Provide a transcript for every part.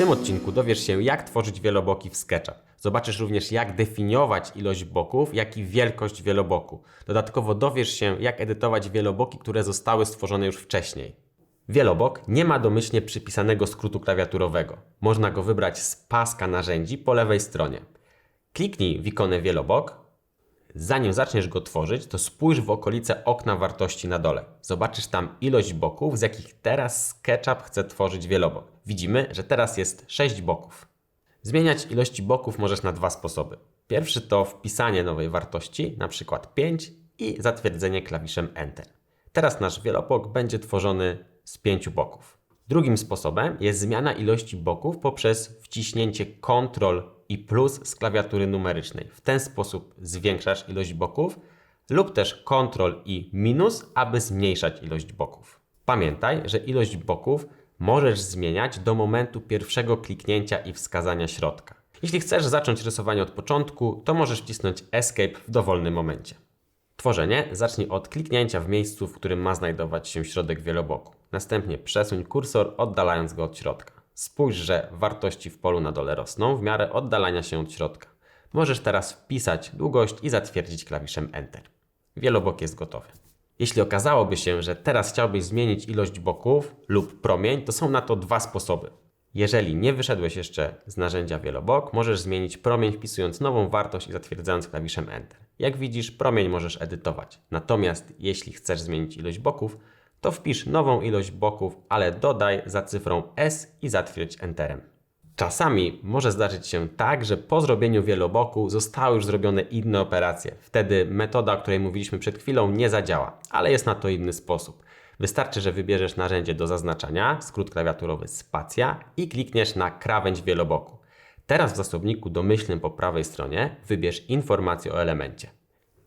tym odcinku dowiesz się, jak tworzyć wieloboki w SketchUp. Zobaczysz również, jak definiować ilość boków, jak i wielkość wieloboku. Dodatkowo dowiesz się, jak edytować wieloboki, które zostały stworzone już wcześniej. Wielobok nie ma domyślnie przypisanego skrótu klawiaturowego. Można go wybrać z paska narzędzi po lewej stronie. Kliknij w ikonę wielobok. Zanim zaczniesz go tworzyć, to spójrz w okolice okna wartości na dole. Zobaczysz tam ilość boków, z jakich teraz SketchUp chce tworzyć wielobok. Widzimy, że teraz jest 6 boków. Zmieniać ilości boków możesz na dwa sposoby. Pierwszy to wpisanie nowej wartości, na przykład 5 i zatwierdzenie klawiszem Enter. Teraz nasz wielobok będzie tworzony z 5 boków. Drugim sposobem jest zmiana ilości boków poprzez wciśnięcie Ctrl i plus z klawiatury numerycznej. W ten sposób zwiększasz ilość boków lub też Ctrl i minus, aby zmniejszać ilość boków. Pamiętaj, że ilość boków możesz zmieniać do momentu pierwszego kliknięcia i wskazania środka. Jeśli chcesz zacząć rysowanie od początku, to możesz wcisnąć Escape w dowolnym momencie. Tworzenie zacznij od kliknięcia w miejscu, w którym ma znajdować się środek wieloboku. Następnie przesuń kursor, oddalając go od środka. Spójrz, że wartości w polu na dole rosną w miarę oddalania się od środka. Możesz teraz wpisać długość i zatwierdzić klawiszem Enter. Wielobok jest gotowy. Jeśli okazałoby się, że teraz chciałbyś zmienić ilość boków lub promień, to są na to dwa sposoby. Jeżeli nie wyszedłeś jeszcze z narzędzia wielobok, możesz zmienić promień wpisując nową wartość i zatwierdzając klawiszem Enter. Jak widzisz, promień możesz edytować. Natomiast jeśli chcesz zmienić ilość boków, to wpisz nową ilość boków, ale dodaj za cyfrą S i zatwierdź Enterem. Czasami może zdarzyć się tak, że po zrobieniu wieloboku zostały już zrobione inne operacje. Wtedy metoda, o której mówiliśmy przed chwilą, nie zadziała, ale jest na to inny sposób. Wystarczy, że wybierzesz narzędzie do zaznaczania, skrót klawiaturowy spacja i klikniesz na krawędź wieloboku. Teraz w zasobniku domyślnym po prawej stronie wybierz informację o elemencie.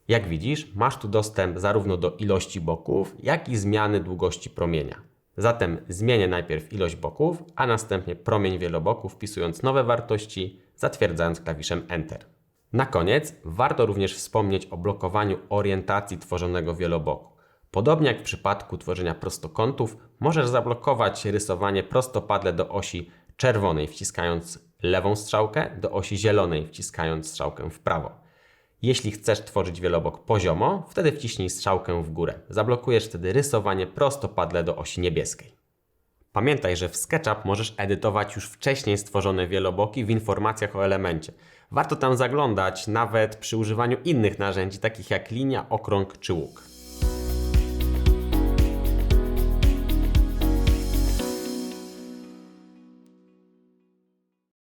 Jak widzisz, masz tu dostęp zarówno do ilości boków, jak i zmiany długości promienia. Zatem zmienię najpierw ilość boków, a następnie promień wieloboków, wpisując nowe wartości, zatwierdzając klawiszem Enter. Na koniec warto również wspomnieć o blokowaniu orientacji tworzonego wieloboku. Podobnie jak w przypadku tworzenia prostokątów, możesz zablokować rysowanie prostopadle do osi czerwonej, wciskając lewą strzałkę, do osi zielonej, wciskając strzałkę w prawo. Jeśli chcesz tworzyć wielobok poziomo, wtedy wciśnij strzałkę w górę. Zablokujesz wtedy rysowanie prostopadle do osi niebieskiej. Pamiętaj, że w SketchUp możesz edytować już wcześniej stworzone wieloboki w informacjach o elemencie. Warto tam zaglądać nawet przy używaniu innych narzędzi, takich jak linia, okrąg czy łuk.